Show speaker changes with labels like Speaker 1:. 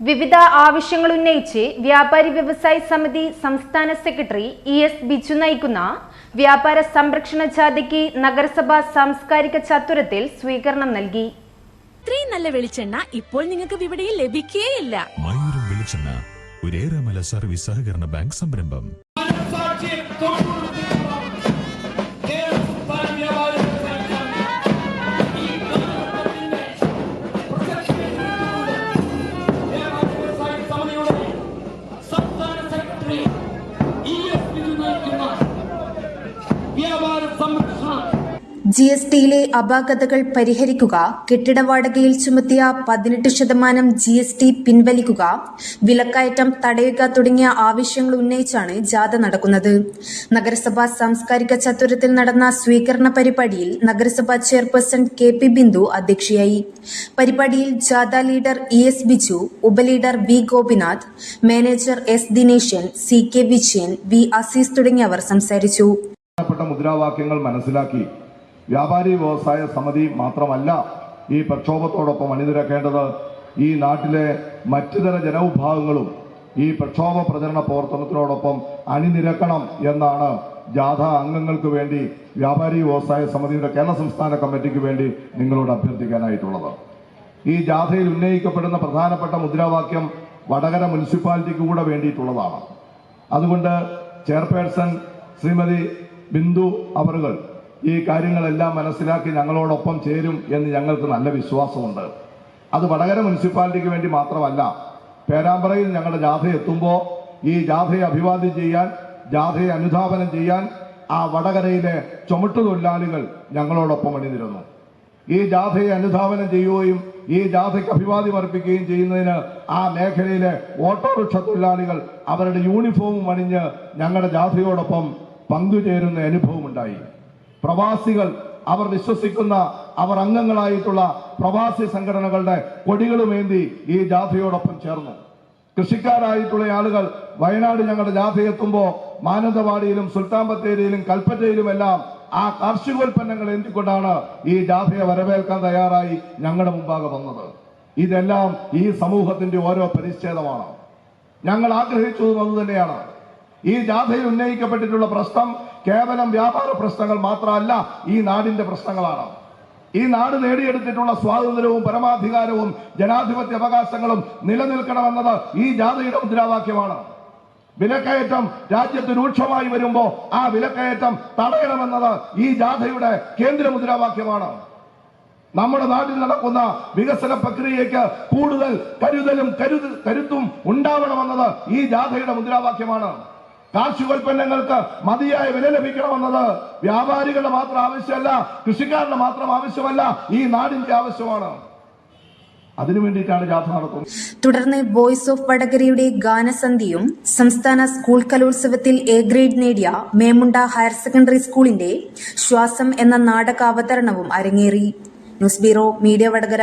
Speaker 1: വിവിധ ആവശ്യങ്ങൾ ഉന്നയിച്ച് വ്യാപാരി വ്യവസായ സമിതി സംസ്ഥാന സെക്രട്ടറി ഇ എസ് ബിജു നയിക്കുന്ന വ്യാപാര സംരക്ഷണ ജാഥയ്ക്ക് നഗരസഭാ സാംസ്കാരിക ചത്തുരത്തിൽ സ്വീകരണം നൽകി.
Speaker 2: ഇത്രയും നല്ല വെളിച്ചെണ്ണ ഇപ്പോൾ നിങ്ങൾക്ക് വിപണിയിൽ ലഭിക്കുകയില്ല
Speaker 3: മയൂരം വെളിച്ചെണ്ണ ഒരേറെമല സർവീസ് സഹകരണ ബാങ്ക് സംരംഭം.
Speaker 4: ജി എസ് ടിയിലെ അപാകതകൾ പരിഹരിക്കുക കെട്ടിട വാടകയിൽ ചുമത്തിയ പതിനെട്ട് ശതമാനം ജി എസ് ടി പിൻവലിക്കുക വിലക്കയറ്റം തടയുക തുടങ്ങിയ ആവശ്യങ്ങൾ ഉന്നയിച്ചാണ് ജാഥ നടക്കുന്നത്. നഗരസഭാ സാംസ്കാരിക ചത്തുരത്തിൽ നടന്ന സ്വീകരണ പരിപാടിയിൽ നഗരസഭാ ചെയർപേഴ്സൺ കെ പി ബിന്ദു അധ്യക്ഷയായി. പരിപാടിയിൽ ജാഥ leader E S Biju ഉപലീഡർ V Gopinath manager S Dineshan C K Vijayan V Azeez തുടങ്ങിയവർ സംസാരിച്ചു.
Speaker 5: മുദ്രാവാക്യങ്ങൾ മനസ്സിലാക്കി വ്യാപാരി വ്യവസായ സമിതി മാത്രമല്ല ഈ പ്രക്ഷോഭത്തോടൊപ്പം അണിനിരക്കേണ്ടത് ഈ നാട്ടിലെ മറ്റു തര ജനവിഭാഗങ്ങളും ഈ പ്രക്ഷോഭ പ്രചരണ പ്രവർത്തനത്തിനോടൊപ്പം അണിനിരക്കണം എന്നാണ് ജാഥ അംഗങ്ങൾക്ക് വേണ്ടി വ്യാപാരി വ്യവസായ സമിതിയുടെ കേരള സംസ്ഥാന കമ്മിറ്റിക്ക് വേണ്ടി നിങ്ങളോട് അഭ്യർത്ഥിക്കാനായിട്ടുള്ളത്. ഈ ജാഥയിൽ ഉന്നയിക്കപ്പെടുന്ന പ്രധാനപ്പെട്ട മുദ്രാവാക്യം വടകര മുനിസിപ്പാലിറ്റിക്ക് കൂടെ വേണ്ടിയിട്ടുള്ളതാണ്. അതുകൊണ്ട് ചെയർപേഴ്സൺ ശ്രീമതി ബിന്ദു അവറുകൾ ഈ കാര്യങ്ങളെല്ലാം മനസ്സിലാക്കി ഞങ്ങളോടൊപ്പം ചേരും എന്ന് ഞങ്ങൾക്ക് നല്ല വിശ്വാസമുണ്ട്. അത് വടകര മുനിസിപ്പാലിറ്റിക്ക് വേണ്ടി മാത്രമല്ല പേരാമ്പ്രയിൽ ഞങ്ങളുടെ ജാഥ എത്തുമ്പോൾ ഈ ജാഥയെ അഭിവാദ്യം ചെയ്യാൻ ജാഥയെ അനുധാപനം ചെയ്യാൻ ആ വടകരയിലെ ചുമട്ടു തൊഴിലാളികൾ ഞങ്ങളോടൊപ്പം അണിനിരുന്നു. ഈ ജാഥയെ അനുധാവനം ചെയ്യുകയും ഈ ജാഥയ്ക്ക് അഭിവാദ്യം അർപ്പിക്കുകയും ചെയ്യുന്നതിന് ആ മേഖലയിലെ ഓട്ടോറിക്ഷ തൊഴിലാളികൾ അവരുടെ യൂണിഫോമും അണിഞ്ഞ് ഞങ്ങളുടെ ജാഥയോടൊപ്പം പങ്കുചേരുന്ന അനുഭവമുണ്ടായി. പ്രവാസികൾ അവർ വിശ്വസിക്കുന്ന അവർ അംഗങ്ങളായിട്ടുള്ള പ്രവാസി സംഘടനകളുടെ കൊടികളുമേന്തി ഈ ജാഥയോടൊപ്പം ചേർന്നു. കൃഷിക്കാരായിട്ടുള്ള ആളുകൾ വയനാട് ഞങ്ങളുടെ ജാഥ എത്തുമ്പോൾ മാനന്തവാടിയിലും സുൽത്താൻ ബത്തേരിയിലും കൽപ്പറ്റയിലുമെല്ലാം ആ കാർഷികോൽപ്പന്നങ്ങൾ എന്തിക്കൊണ്ടാണ് ഈ ജാഥയെ വരവേൽക്കാൻ തയ്യാറായി ഞങ്ങളുടെ മുമ്പാകെ വന്നത്. ഇതെല്ലാം ഈ സമൂഹത്തിന്റെ ഓരോ പരിച്ഛേദമാണ് ഞങ്ങൾ ആഗ്രഹിച്ചതും അതുതന്നെയാണ്. ഈ ജാഥയിൽ ഉന്നയിക്കപ്പെട്ടിട്ടുള്ള പ്രശ്നം കേവലം വ്യാപാര പ്രശ്നങ്ങൾ മാത്രമല്ല ഈ നാടിന്റെ പ്രശ്നങ്ങളാണ്. ഈ നാട് നേടിയെടുത്തിട്ടുള്ള സ്വാതന്ത്ര്യവും പരമാധികാരവും ജനാധിപത്യ അവകാശങ്ങളും നിലനിൽക്കണമെന്നത് ഈ ജാഥയുടെ മുദ്രാവാക്യമാണ്. വിലക്കയറ്റം രാജ്യത്ത് രൂക്ഷമായി വരുമ്പോൾ ആ വിലക്കയറ്റം തടയണമെന്നത് ഈ ജാഥയുടെ കേന്ദ്ര മുദ്രാവാക്യമാണ്. നമ്മുടെ നാട്ടിൽ നടക്കുന്ന വികസന പ്രക്രിയയ്ക്ക് കൂടുതൽ കരുതലും കരുതും കരുത്തും ഉണ്ടാവണമെന്നത് ഈ ജാഥയുടെ മുദ്രാവാക്യമാണ്. കാർഷികോൽപ്പന്നങ്ങൾക്ക് മതിയായ വില ലഭിക്കണമെന്നത് വ്യാപാരികളുടെ മാത്രം ആവശ്യമല്ല കൃഷിക്കാരുടെ മാത്രം ആവശ്യമല്ല ഈ നാടിന്റെ ആവശ്യമാണ്. അതിനു വേണ്ടിയിട്ടാണ് ജാഥ നടത്തുന്നത്.
Speaker 4: തുടർന്ന് ബോയ്സ് ഓഫ് വടകരയുടെ ഗാനസന്ധിയും സംസ്ഥാന സ്കൂൾ കലോത്സവത്തിൽ എ ഗ്രേഡ് നേടിയ മേമുണ്ട ഹയർ സെക്കൻഡറി സ്കൂളിന്റെ ശ്വാസം എന്ന നാടകാവതരണവും അരങ്ങേറി. News bureau media Vadakara.